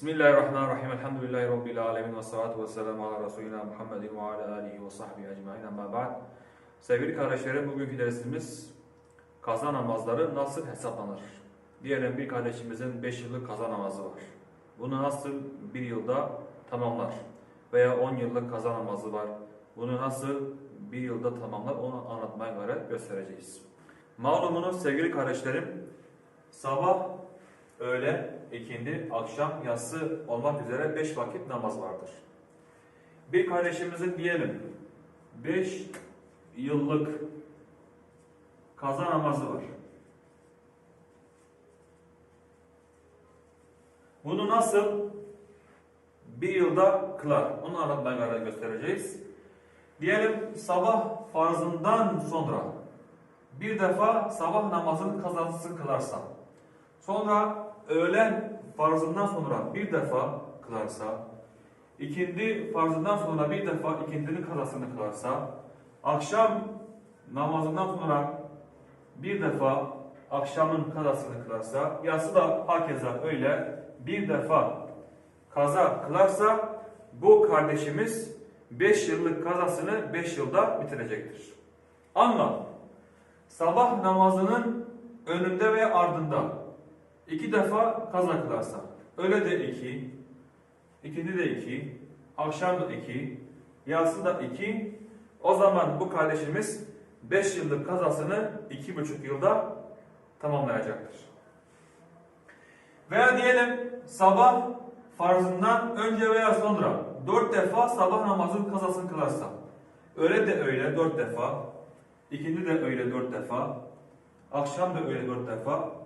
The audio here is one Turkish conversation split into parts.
Bismillahirrahmanirrahim. Elhamdülillahi Rabbil alemin ve salatu ve selamu ala Resulina Muhammedin ve ala alihi ve sahbihi ecmain ama ba'd. Sevgili kardeşlerim, bugünkü dersimiz kaza namazları nasıl hesaplanır? Diyelim bir kardeşimizin 5 yıllık kaza namazı var. Bunu nasıl bir yılda tamamlar? Veya 10 yıllık kaza namazı var. Bunu nasıl bir yılda tamamlar? Onu anlatmaya gayret göstereceğiz. Malumunuz sevgili kardeşlerim, sabah, öğle, ikindi, akşam, yatsı olmak üzere 5 vakit namaz vardır. Bir kardeşimizin diyelim 5 yıllık kaza namazı var. Bunu nasıl bir yılda kılar? Onu anlatmaya göstereceğiz. Diyelim sabah farzından sonra bir defa sabah namazının kazasını kılarsa, sonra öğlen farzından sonra bir defa kılarsa, ikindi farzından sonra bir defa ikindinin kazasını kılarsa, akşam namazından sonra bir defa akşamın kazasını kılarsa, yatsı da hakeza öyle bir defa kaza kılarsa, bu kardeşimiz 5 yıllık kazasını 5 yılda bitirecektir. Ama sabah namazının önünde ve ardında iki defa kaza kılarsa, öğle de iki, ikindi de iki, akşam da iki, yatsı da iki, o zaman bu kardeşimiz 5 yıllık kazasını iki buçuk yılda tamamlayacaktır. Veya diyelim sabah farzından önce veya sonra dört defa sabah namazın kazasını kılarsa, öğle de öyle dört defa, ikindi de öyle dört defa, akşam da öyle dört defa,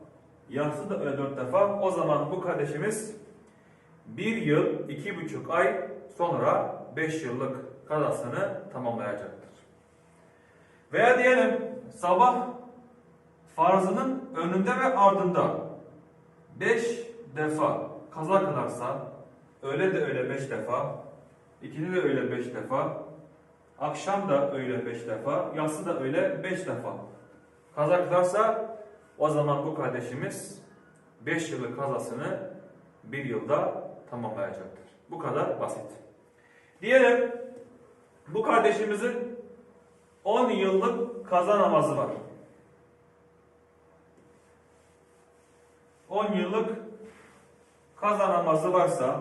yatsı da öyle dört defa, o zaman bu kardeşimiz bir yıl, iki buçuk ay sonra beş yıllık kazasını tamamlayacaktır. Veya diyelim sabah farzının önünde ve ardında beş defa kaza kılarsa, öğle de öyle beş defa, ikindi de öyle beş defa, akşam da öyle beş defa, yatsı da öyle beş defa kaza kılarsa o zaman bu kardeşimiz 5 yıllık kazasını bir yılda tamamlayacaktır. Bu kadar basit. Diyelim bu kardeşimizin 10 yıllık kaza namazı var. 10 yıllık kaza namazı varsa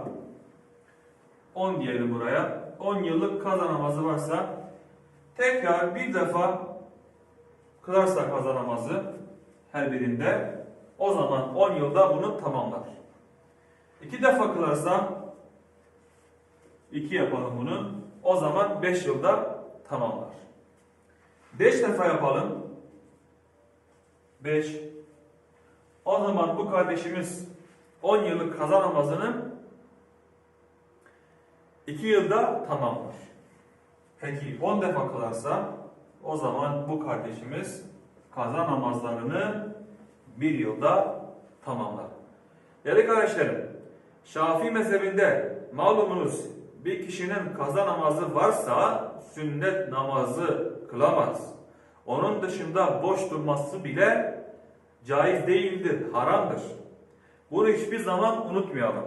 10 diyelim buraya. 10 yıllık kaza namazı varsa tekrar bir defa kılarsa kaza namazı her birinde o zaman 10 yılda bunu tamamlar. İki defa kılarsa 2 yapalım bunu. O zaman 5 yılda tamamlar. 5 defa yapalım. 5 O zaman bu kardeşimiz 10 yıllık kaza namazını 2 yılda tamamlar. Peki 10 defa kılarsa o zaman bu kardeşimiz kaza namazlarını bir yılda tamamlar. Değerli kardeşlerim, Şafii mezhebinde malumunuz bir kişinin kaza namazı varsa sünnet namazı kılamaz. Onun dışında boş durması bile caiz değildir, haramdır. Bunu hiçbir zaman unutmayalım.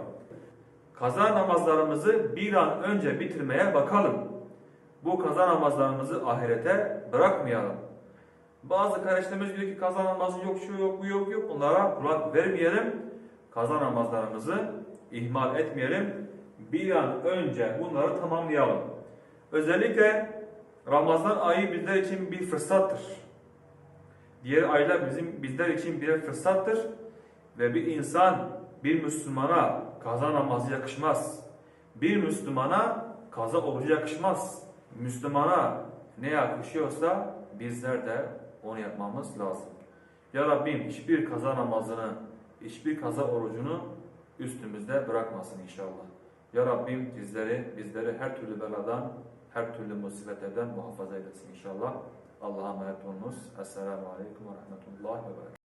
Kaza namazlarımızı bir an önce bitirmeye bakalım. Bu kaza namazlarımızı ahirete bırakmayalım. Bazı kardeşlerimiz diyor ki kaza namazı yok, şu yok, bu yok, yok. Onlara kulak vermeyelim. Kaza namazlarımızı ihmal etmeyelim. Bir an önce bunları tamamlayalım. Özellikle Ramazan ayı bizler için bir fırsattır. Diğer aylar bizim bizler için bir fırsattır. Ve bir insan, bir Müslümana kaza namazı yakışmaz. Bir Müslümana kaza orucu yakışmaz. Müslümana ne yakışıyorsa bizler de onu yapmamız lazım. Ya Rabbim hiçbir kaza namazını, hiçbir kaza orucunu üstümüzde bırakmasın inşallah. Ya Rabbim bizleri, bizleri her türlü beladan, her türlü musibetlerden muhafaza eylesin inşallah. Allah'a emanet olunuz. Esselamu Aleyküm ve Rahmetullahi ve Berekatuhu.